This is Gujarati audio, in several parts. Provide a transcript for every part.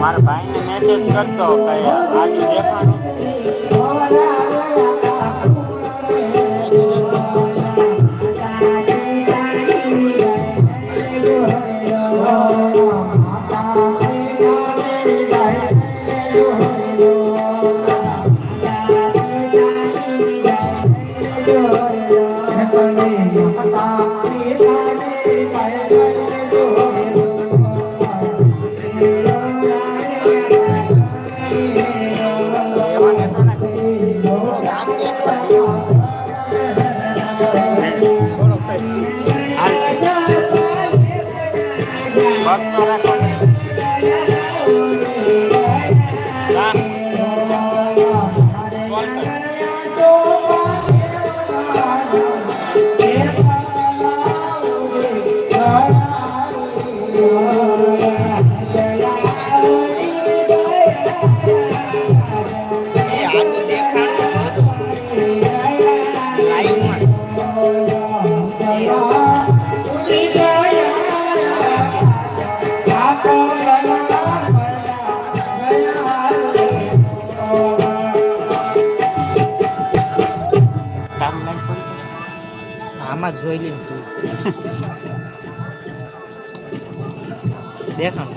મારા ભાઈને મેસેજ કરતો કે આજે દેખાણું એવાને આમાં જ જોઈ લઈને તું દેખાડો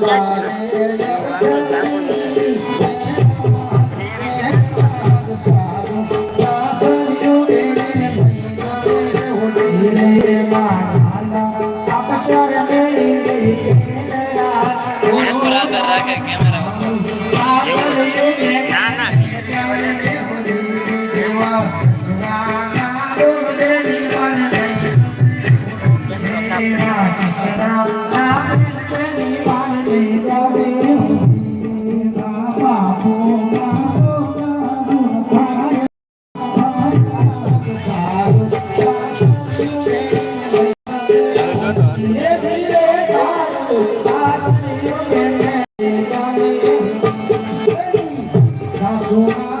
ચાપ તો લાઈટ ઊભો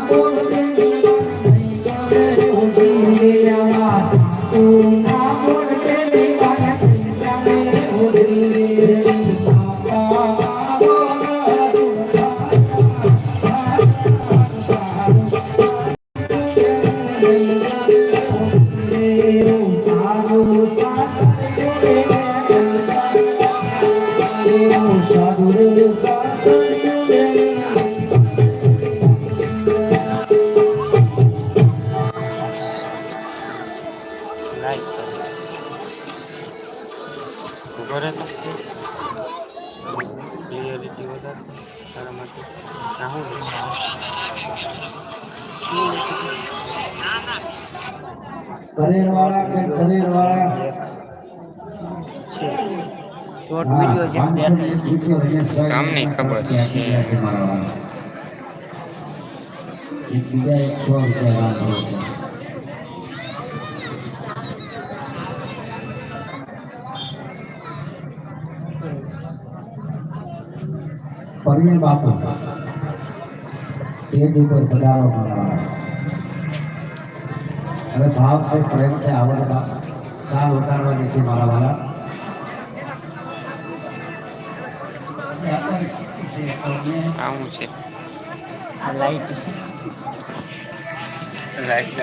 રહે તો કરેર વાળા કે કરેર વાળા શોર્ટ વીડિયો છે તમને ખબર છે. એક બીજા એક સો રૂપિયા. પરવીન બાપુ. સ્ટેજ ઉપર પધારો મારા હવે ભાવ છે પ્રેમ છે આવડ ચાલ ઉતારવાની છે મારા વાળા. આવું છે. આ લાઈટ લાઈટ